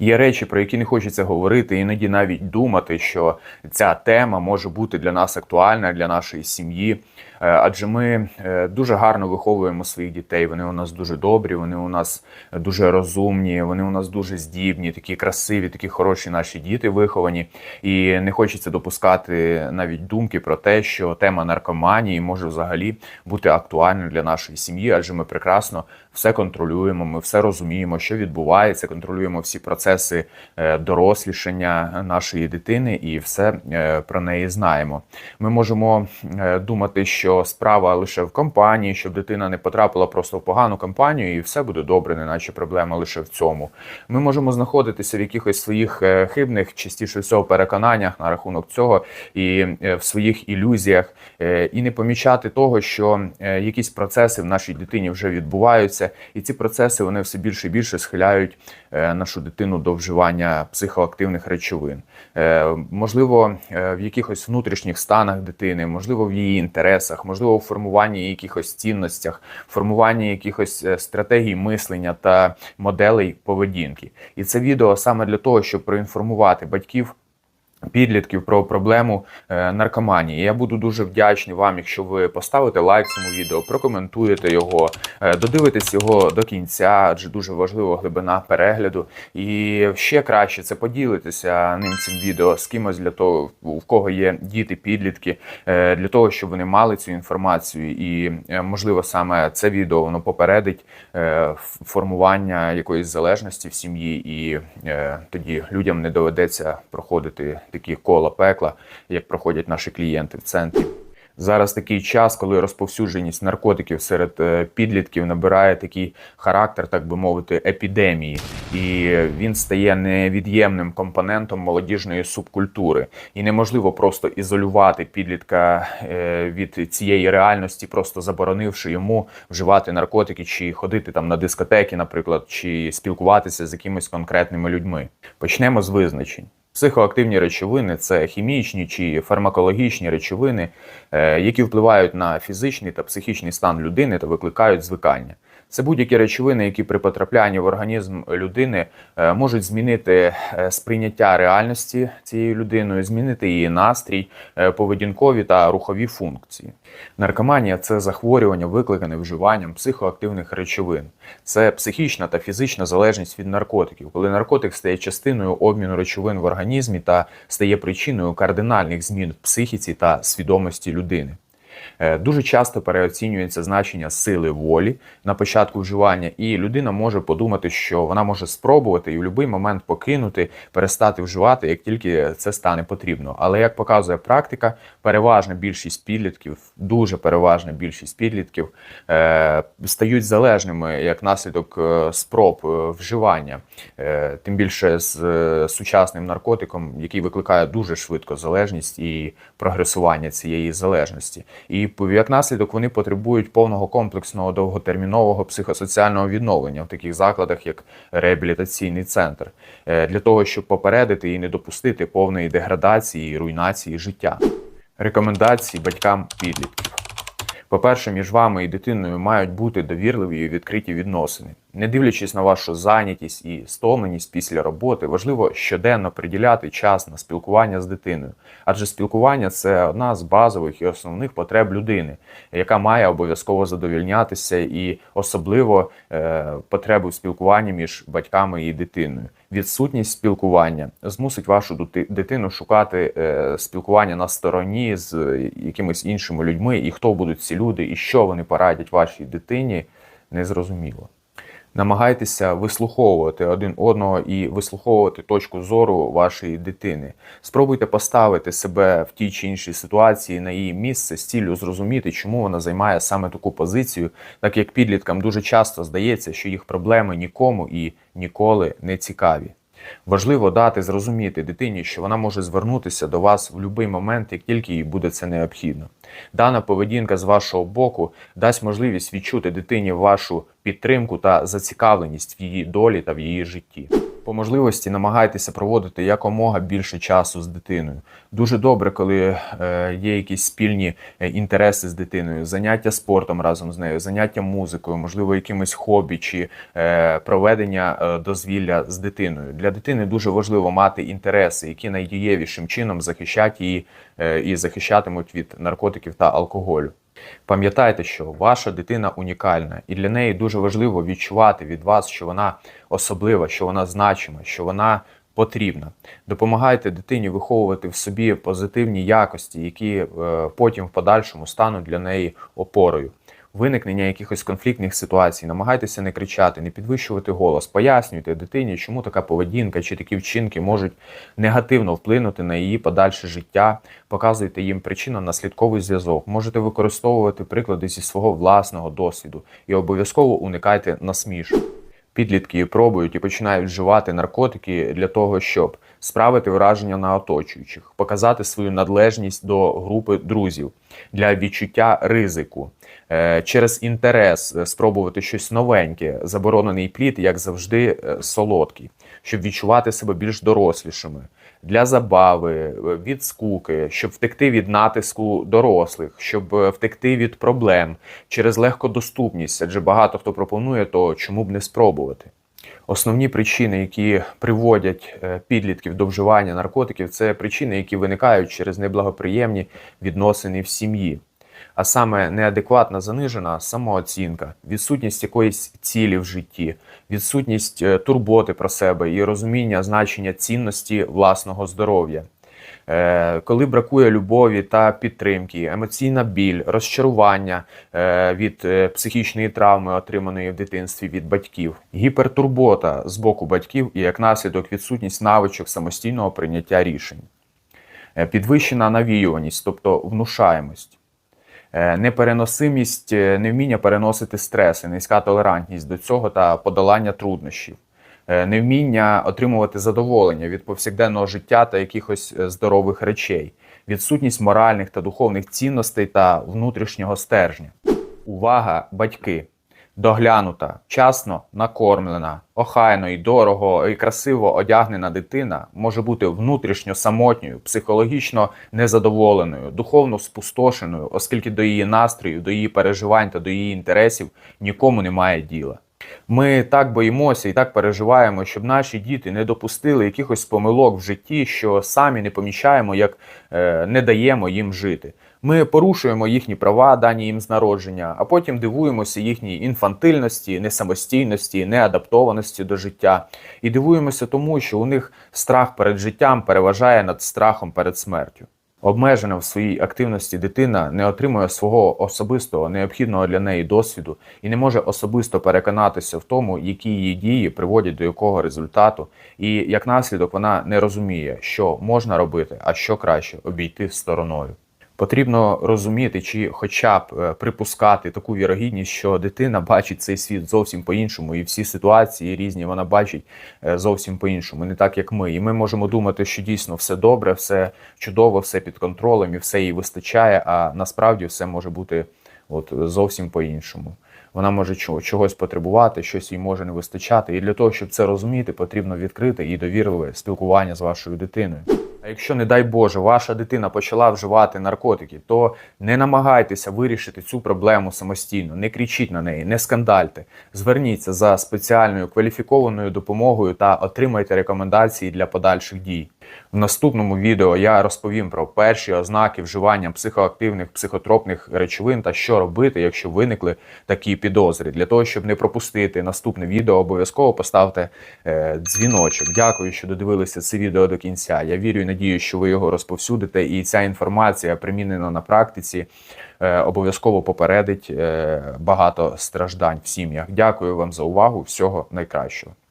Є речі, про які не хочеться говорити, іноді навіть думати, що ця тема може бути для нас актуальна, для нашої сім'ї. Е, Адже ми е, дуже гарно виховуємо своїх дітей. Вони у нас дуже добрі, вони у нас дуже розумні, вони у нас дуже здібні, такі красиві, такі хороші наші діти виховані. І не хочеться допускати навіть думки про те, що тема наркоманії може взагалі бути актуальною для нашої сім'ї, адже ми прекрасно все контролюємо, ми все розуміємо, що відбувається, контролюємо всі процеси е, дорослішання нашої дитини і все е, про неї знаємо. Ми можемо е, думати, що справа лише в компанії, щоб дитина не потрапила просто в погану компанію, і все буде добре, неначе проблема лише в цьому. Ми можемо знаходитися в якихось своїх хибних, частіше всього, переконаннях на рахунок цього і в своїх ілюзіях, і не помічати того, що якісь процеси в нашій дитині вже відбуваються, і ці процеси вони все більше і більше схиляють нашу дитину до вживання психоактивних речовин. Е, Можливо, е, в якихось внутрішніх станах дитини, можливо, в її інтересах, можливо, в формуванні якихось цінностях, формуванні якихось е, стратегій мислення та моделей поведінки. І це відео саме для того, щоб проінформувати батьків. Підлітків про проблему е, наркоманії. Я буду дуже вдячний вам, якщо ви поставите лайк цьому відео, прокоментуєте його, е, додивитесь його до кінця, адже дуже важлива глибина перегляду. І ще краще це поділитися ним цим відео з кимось для того, в кого є діти, підлітки, е, для того, щоб вони мали цю інформацію. І можливо саме це відео воно попередить формування якоїсь залежності в сім'ї, і тоді людям не доведеться проходити такі кола пекла, як проходять наші клієнти в центрі. Зараз такий час, коли розповсюдженість наркотиків серед е, підлітків набирає такий характер, так би мовити, епідемії, і він стає невід'ємним компонентом молодіжної субкультури. І неможливо просто ізолювати підлітка е, від цієї реальності, просто заборонивши йому вживати наркотики чи ходити там на дискотеки, наприклад, чи спілкуватися з якимись конкретними людьми. Почнемо з визначень. Психоактивні речовини це хімічні чи фармакологічні речовини, е, які впливають на фізичний та психічний стан людини та викликають звикання. Це будь-які речовини, які при потраплянні в організм людини е, можуть змінити е, сприйняття реальності цією людиною, змінити її настрій, е, поведінкові та рухові функції. Наркоманія це захворювання, викликане вживанням психоактивних речовин. Це психічна та фізична залежність від наркотиків, коли наркотик стає частиною обміну речовин в організмі та стає причиною кардинальних змін в психіці та свідомості людини. Е, Дуже часто переоцінюється значення сили волі на початку вживання, і людина може подумати, що вона може спробувати і в будь-який момент покинути, перестати вживати, як тільки це стане потрібно. Але як показує практика, переважна більшість підлітків, дуже переважна більшість підлітків е, стають залежними як наслідок е, спроб е, вживання, е, тим більше з е, сучасним наркотиком, який викликає дуже швидко залежність і прогресування цієї залежності. І як наслідок вони потребують повного комплексного довготермінового психосоціального відновлення в таких закладах, як реабілітаційний центр, е, для того, щоб попередити і не допустити повної деградації і руйнації життя. Рекомендації батькам підлітків. По-перше, між вами і дитиною мають бути довірливі і відкриті відносини. Не дивлячись на вашу зайнятість і стомленість після роботи, важливо щоденно приділяти час на спілкування з дитиною, адже спілкування це одна з базових і основних потреб людини, яка має обов'язково задовільнятися, і особливо е, потреби в спілкуванні між батьками і дитиною. Відсутність спілкування змусить вашу дитину шукати е, спілкування на стороні з якимись іншими людьми, і хто будуть ці люди, і що вони порадять вашій дитині, незрозуміло. Намагайтеся вислуховувати один одного і вислуховувати точку зору вашої дитини. Спробуйте поставити себе в тій чи іншій ситуації на її місце з ціллю зрозуміти, чому вона займає саме таку позицію, так як підліткам дуже часто здається, що їх проблеми нікому і ніколи не цікаві. Важливо дати зрозуміти дитині, що вона може звернутися до вас в будь-який момент, як тільки їй буде це необхідно. Дана поведінка з вашого боку дасть можливість відчути дитині вашу підтримку та зацікавленість в її долі та в її житті. По можливості намагайтеся проводити якомога більше часу з дитиною. Дуже добре, коли е, є якісь спільні е, інтереси з дитиною, заняття спортом разом з нею, заняття музикою, можливо, якимось хобі чи е, проведення дозвілля з дитиною. Для дитини дуже важливо мати інтереси, які найдієвішим чином захищать її і захищатимуть від наркотиків та алкоголю. Пам'ятайте, що ваша дитина унікальна, і для неї дуже важливо відчувати від вас, що вона особлива, що вона значима, що вона потрібна. Допомагайте дитині виховувати в собі позитивні якості, які е, потім в подальшому стануть для неї опорою. Виникнення якихось конфліктних ситуацій, намагайтеся не кричати, не підвищувати голос, пояснюйте дитині, чому така поведінка чи такі вчинки можуть негативно вплинути на її подальше життя. Показуйте їм причинно-наслідковий зв'язок. Можете використовувати приклади зі свого власного досвіду і обов'язково уникайте насмішок. Підлітки пробують і починають вживати наркотики для того, щоб справити враження на оточуючих, показати свою надлежність до групи друзів для відчуття ризику, Е, через інтерес е, спробувати щось новеньке, заборонений плід, як завжди, е, солодкий, щоб відчувати себе більш дорослішими. Для забави, е, від скуки, щоб втекти від натиску дорослих, щоб е, втекти від проблем через легкодоступність, адже багато хто пропонує, то чому б не спробувати. Основні причини, які приводять е, підлітків до вживання наркотиків, це причини, які виникають через неблагоприємні відносини в сім'ї. А саме неадекватна занижена самооцінка, відсутність якоїсь цілі в житті, відсутність е, турботи про себе і розуміння значення цінності власного здоров'я. Е, Коли бракує любові та підтримки, емоційна біль, розчарування е, від психічної травми, отриманої в дитинстві від батьків, гіпертурбота з боку батьків і як наслідок відсутність навичок самостійного прийняття рішень, підвищена навіюваність, тобто внушаємость. Е, Непереносимість, е, невміння переносити стреси, низька толерантність до цього та подолання труднощів, Е, невміння отримувати задоволення від повсякденного життя та якихось здорових речей, відсутність моральних та духовних цінностей та внутрішнього стержня. Увага, батьки! Доглянута, вчасно накормлена, охайно і дорого і красиво одягнена дитина може бути внутрішньо самотньою, психологічно незадоволеною, духовно спустошеною, оскільки до її настроїв, до її переживань та до її інтересів нікому немає діла. Ми так боїмося і так переживаємо, щоб наші діти не допустили якихось помилок в житті, що самі не помічаємо, як е, не даємо їм жити. Ми порушуємо їхні права, дані їм з народження, а потім дивуємося їхній інфантильності, несамостійності, неадаптованості до життя. І дивуємося тому, що у них страх перед життям переважає над страхом перед смертю. Обмежена в своїй активності дитина не отримує свого особистого необхідного для неї досвіду і не може особисто переконатися в тому, які її дії приводять до якого результату, і як наслідок вона не розуміє, що можна робити, а що краще обійти стороною. Потрібно розуміти чи хоча б е, припускати таку вірогідність, що дитина бачить цей світ зовсім по-іншому, і всі ситуації різні вона бачить е, зовсім по-іншому, не так як ми. І ми можемо думати, що дійсно все добре, все чудово, все під контролем і все їй вистачає. А насправді все може бути от зовсім по-іншому. Вона може чого- чогось потребувати, щось їй може не вистачати. І для того, щоб це розуміти, потрібно відкрите і довірливе спілкування з вашою дитиною. А якщо, не дай Боже, ваша дитина почала вживати наркотики, то не намагайтеся вирішити цю проблему самостійно, не кричіть на неї, не скандальте. Зверніться за спеціальною кваліфікованою допомогою та отримайте рекомендації для подальших дій. В наступному відео я розповім про перші ознаки вживання психоактивних психотропних речовин та що робити, якщо виникли такі підозри. Для того, щоб не пропустити наступне відео, обов'язково поставте е, дзвіночок. Дякую, що додивилися це відео до кінця. Я вірю і надію, що ви його розповсюдите, і ця інформація, примінена на практиці, е, обов'язково попередить е, багато страждань в сім'ях. Дякую вам за увагу. Всього найкращого.